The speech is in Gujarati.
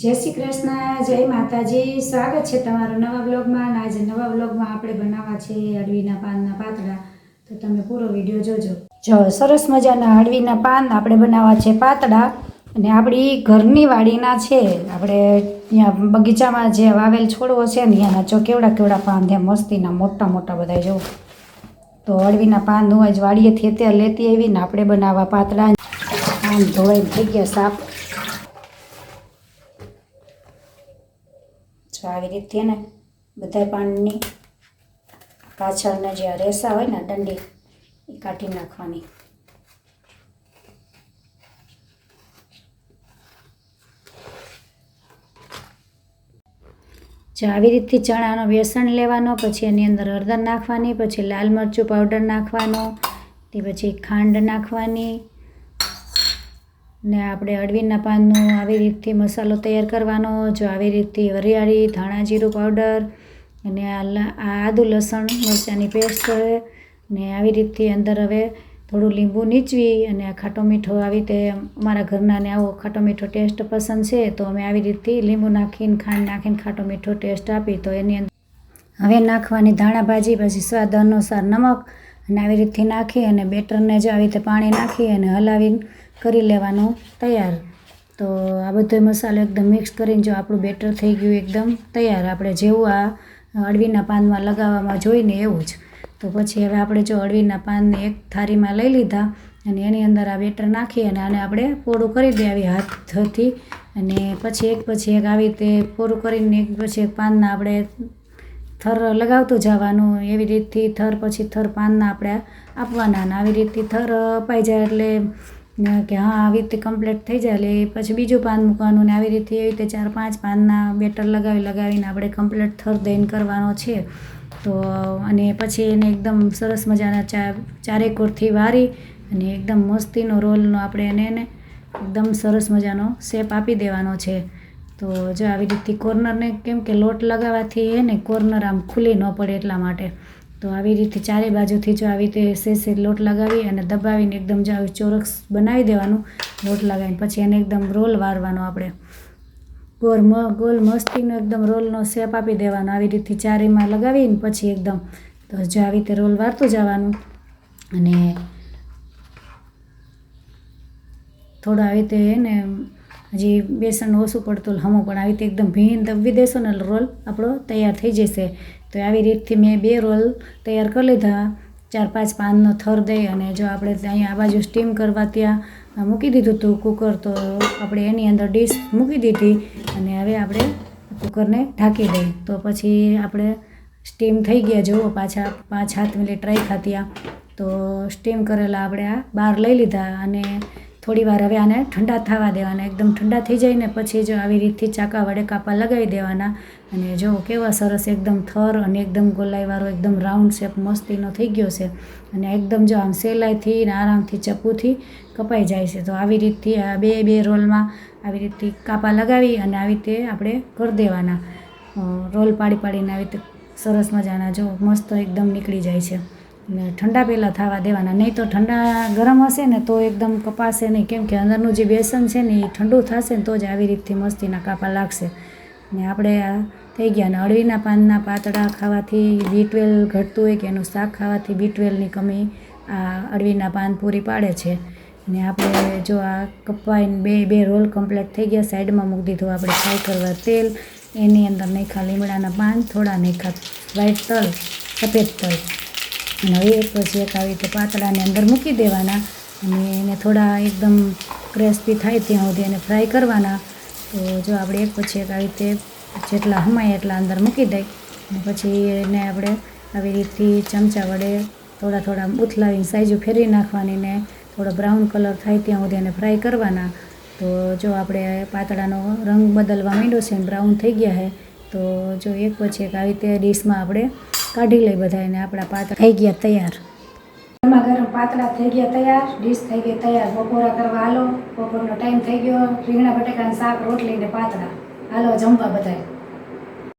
જય શ્રી કૃષ્ણ, જય માતાજી. સ્વાગત છે તમારું નવા બ્લોગમાં આજે નવા બ્લોગમાં આપણે બનાવવા છે અડવીના પાનના પાતળા. તો તમે પૂરો વીડિયો જોજો. જો સરસ મજાના અડવીના પાન આપણે બનાવવા છે પાતળા. અને આપણી ઘરની વાડીના છે. આપણે ત્યાં બગીચામાં જે વાવેલ છોડવો છે ને, ત્યાંના જો કેવડા કેવડા પાન ત્યાં મસ્તીના, મોટા મોટા બધા જો. તો અળવીના પાન હું જ વાડીએથી અત્યારે લેતી આવીને આપણે બનાવવા પાતળા. પાન ધોવાઈને થઈ ગયા, સાફ જો આવી રીતે ને બધા પાનની પાછળના જે રેસા હોય ને દંડી, એ કાઢી નાખવાની. જો આવી રીતથી ચણાનો બેસણ લેવાનો, પછી એની અંદર હળદર નાખવાની, પછી લાલ મરચું પાવડર નાખવાનો, તે પછી ખાંડ નાખવાની ને આપણે અળવીના પાનનો આવી રીતથી મસાલો તૈયાર કરવાનો, જો આવી રીતથી વરિયાળી ધાણા જીરું પાવડર અને આ આદુ લસણ, મરચાંની પેસ્ટ ને આવી રીતથી અંદર હવે થોડું લીંબુ નીચવી અને ખાટો મીઠો આવી રીતે અમારા ઘરનાને આવો ખાટો મીઠો ટેસ્ટ પસંદ છે, તો અમે આવી રીતથી લીંબુ નાખીને, ખાંડ નાખીને ખાટો મીઠો ટેસ્ટ આપી, તો એની અંદર હવે નાખવાની ધાણા ભાજી, પછી સ્વાદ અનુસાર નમક અને આવી રીતથી નાખી અને બેટરને જ આવી રીતે પાણી નાખી અને હલાવીને કરી લેવાનો તૈયાર તો આ બધો મસાલો એકદમ મિક્સ કરીને જો આપણું બેટર થઈ ગયું એકદમ તૈયાર આપણે જેવું આ અળવીના પાનમાં લગાવવામાં જોઈને એવું જ તો પછી હવે આપણે જો અળવીના પાનને એક થાળીમાં લઈ લીધા અને એની અંદર આ બેટર નાખી અને આને આપણે પોળું કરી દેવી હાથથી અને પછી એક પછી એક આવી રીતે પોળું કરીને એક પછી એક પાનના આપણે થર લગાવતું જવાનું એવી રીતથી થર પછી થર પાનના આપણે આપવાના અને આવી રીતથી થર અપાઈ જાય એટલે ને કે, હા, આવી રીતે કમ્પ્લીટ થઈ જાય એટલે પછી બીજું પાન મૂકવાનું ને આવી રીતે એવી રીતે ચાર પાંચ પાનના બેટર લગાવી, લગાવીને આપણે કમ્પ્લીટ થર દઈને કરવાનો છે. તો, અને પછી એને એકદમ સરસ મજાના ચા ચારેક કોરથી વારી અને એકદમ મસ્તીનો રોલનો આપણે એને એને એકદમ સરસ મજાનો શેપ આપી દેવાનો છે. તો જો આવી રીતે કોર્નરને કેમ કે લોટ લગાવવાથી એને કોર્નર આમ ખુલ્લી ન પડે એટલા માટે. તો આવી રીતે ચારે બાજુથી જો આવી રીતે સેસે લોટ લગાવી અને દબાવીને એકદમ જો આવી ચોરસ બનાવી દેવાનું, લોટ લગાવીને પછી એને એકદમ રોલ વારવાનો આપણે. ગોળ મ ગોલ મસ્તીનો એકદમ રોલનો શેપ આપી દેવાનો. આવી રીતે ચારેમાં લગાવીને પછી એકદમ તો જો આવી રીતે રોલ વારતું જવાનું અને થોડો આવી રીતે એને હજી બેસન ઓછું પડતું હમું પણ આવી રીતે એકદમ ભીન દબવી દેશો ને રોલ આપણો તૈયાર થઈ જશે. તો આવી રીતથી મેં બે રોલ તૈયાર કરી લીધા. ચાર પાંચ પાનનો થર દઈ અને જો આપણે અહીંયા આ બાજુ સ્ટીમ કરવા ત્યાં મૂકી દીધું હતું કુકર, તો આપણે એની અંદર ડીશ મૂકી દીધી અને હવે આપણે કુકરને ઢાંકી દઈ તો પછી આપણે સ્ટીમ થઈ ગયા, જુઓ પાછા પાંચ સાત મિનિટ ટ્રાય ખાત્યા તો સ્ટીમ કરેલા આપણે આ બહાર લઈ લીધા અને થોડી વાર હવે આને ઠંડા થવા દેવાના, એકદમ ઠંડા થઈ જાય ને પછી જો આવી રીતથી ચાકા વડે કાપા લગાવી દેવાના. અને જો કેવા સરસ એકદમ થર અને એકદમ ગોલાઈવાળો, એકદમ રાઉન્ડ શેપ મસ્તીનો થઈ ગયો છે. અને એકદમ જો આમ સહેલાઈથી ને આરામથી ચપ્પુથી કપાઈ જાય છે. તો આવી રીતથી આ બે બે રોલમાં આવી રીતથી કાપા લગાવી અને આવી રીતે આપણે કરી દેવાના. રોલ પાડી પાડીને આવી રીતે સરસ મજાના જો મસ્ત એકદમ નીકળી જાય છે. ને ઠંડા પહેલાં થવા દેવાના. નહીં તો ઠંડા ગરમ હશે ને તો એકદમ કપાશે નહીં. કેમ કે અંદરનું જે બેસન છે ને એ ઠંડુ થશે ને તો જ આવી રીતથી મસ્તીના કાપા લાગશે. ને આપણે આ થઈ ગયા ને અળવીના પાનના પાતળા ખાવાથી બી ટ્વેલ્વ ઘટતું હોય કે એનું શાક ખાવાથી બી ટ્વેલ્વની કમી આ અળવીના પાન પૂરી પાડે છે. ને આપણે જો આ કપાઈને બે બે રોલ કમ્પ્લીટ થઈ ગયા. સાઈડમાં મૂકી દીધું આપણે ફ્રાય કરવા તેલ. એની અંદર નાખ્યા લીમડાના પાન, થોડા નાખ્યા વ્હાઈટ તલ, સફેદ તલ. અને હવે એક પછી એક આવી રીતે પાતળાની અંદર મૂકી દેવાના અને એને થોડા એકદમ ક્રેસ્પી થાય ત્યાં સુધી એને ફ્રાય કરવાના. તો જો આપણે એક પછી એક આવી રીતે જેટલા હમાય એટલા અંદર મૂકી દઈ અને પછી એને આપણે આવી રીતથી ચમચા વડે થોડા થોડા ઉથલાવીને સાઈજો ફેરવી નાખવાની ને થોડો બ્રાઉન કલર થાય ત્યાં સુધી એને ફ્રાય કરવાના. તો જો આપણે પાતળાનો રંગ બદલવા માંડ્યો છે બ્રાઉન થઈ ગયા છે, તો જો એક પછી એક આવી રીતે ડીશમાં આપણે કાઢી લઈ બધા એને આપણા પાતળા થઈ ગયા તૈયાર. ગરમા ગરમ પાતળા થઈ ગયા તૈયાર, ડીશ થઈ ગઈ તૈયાર. બપોરા કરવા હાલો, બપોરનો ટાઈમ થઈ ગયો. રીંગણા, બટાકાનું શાક, રોટલી ને પાતળા. હાલો, જમવા બધાય.